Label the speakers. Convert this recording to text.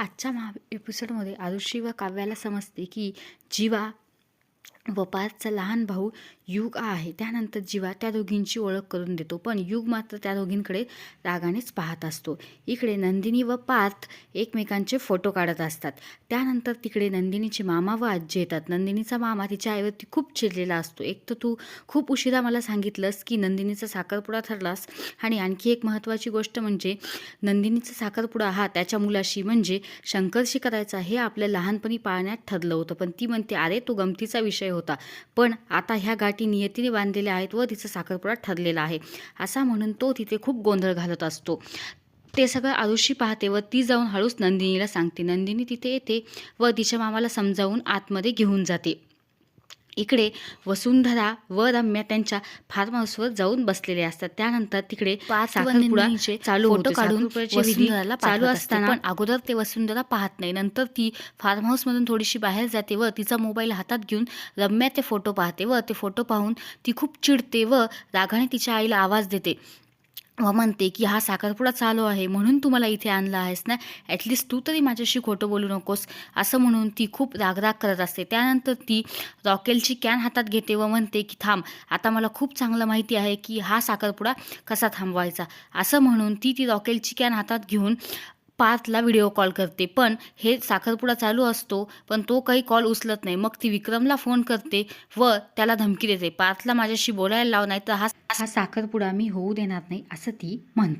Speaker 1: आजच्या महा एपिसोडमध्ये आरुषी व काव्याला समजते की जीवा व पार्थचा लहान भाऊ युग आहे. त्यानंतर जीवा त्या दोघींची ओळख करून देतो. पण युग मात्र त्या दोघींकडे रागानेच पाहत असतो. इकडे नंदिनी व पार्थ एकमेकांचे फोटो काढत असतात. त्यानंतर तिकडे नंदिनीचे मामा व आजी येतात. नंदिनीचा मामा तिच्या आईवरती खूप चिडलेला असतो. एक तर तू खूप उशिरा मला सांगितलंस की नंदिनीचा साखरपुडा ठरलास आणि आणखी एक महत्त्वाची गोष्ट म्हणजे नंदिनीचा साखरपुडा हा त्याच्या मुलाशी म्हणजे शंकरशी करायचा हे आपल्या लहानपणी पाळण्यात ठरलं होतं. पण ती म्हणते अरे तो गमतीचा विषय होता. पण आता ह्या गाठी नियतीने बांधलेल्या आहेत व तिचा साखरपुडा ठरलेला आहे. असा म्हणून तो तिथे खूप गोंधळ घालत असतो. ते सगळं आरुषी पाहते व ती जाऊन हळूच नंदिनीला सांगते. नंदिनी तिथे येते व तिच्या मामाला समजावून आतमध्ये घेऊन जाते. इकडे वसुंधरा व रम्या त्यांच्या फार्म हाऊसवर जाऊन बसलेले असतात. त्यानंतर तिकडे चालू
Speaker 2: काढून
Speaker 1: चालू. असताना
Speaker 2: पण
Speaker 1: अगोदर ते वसुंधरा पाहत नाही. नंतर ती फार्म हाऊसमधून थोडीशी बाहेर जाते व तिचा मोबाईल हातात घेऊन रम्या ते फोटो पाहते व ते फोटो पाहून ती खूप चिडते व रागाने तिच्या आईला आवाज देते. व म्हणते की हा साखरपुडा चालू आहे म्हणून तू मला इथे आणला आहेस ना? ॲटलिस्ट तू तरी माझ्याशी खोटं बोलू नकोस असं म्हणून ती खूप रागराग करत असते. त्यानंतर ती रॉकेलची कॅन हातात घेते व म्हणते की थांब आता मला खूप चांगलं माहिती आहे की हा साखरपुडा कसा थांबवायचा? असं म्हणून ती ती रॉकेलची कॅन हातात घेऊन पाचला व्हिडिओ कॉल करते. पण हे साखरपुडा चालू असतो पण तो काही कॉल उचलत नाही. मग ती विक्रमला फोन करते व त्याला धमकी देते. पाचला माझ्याशी बोलायला लाव नाही तर हा हा साखरपुडा मी होऊ देणार नाही असं ती म्हणते.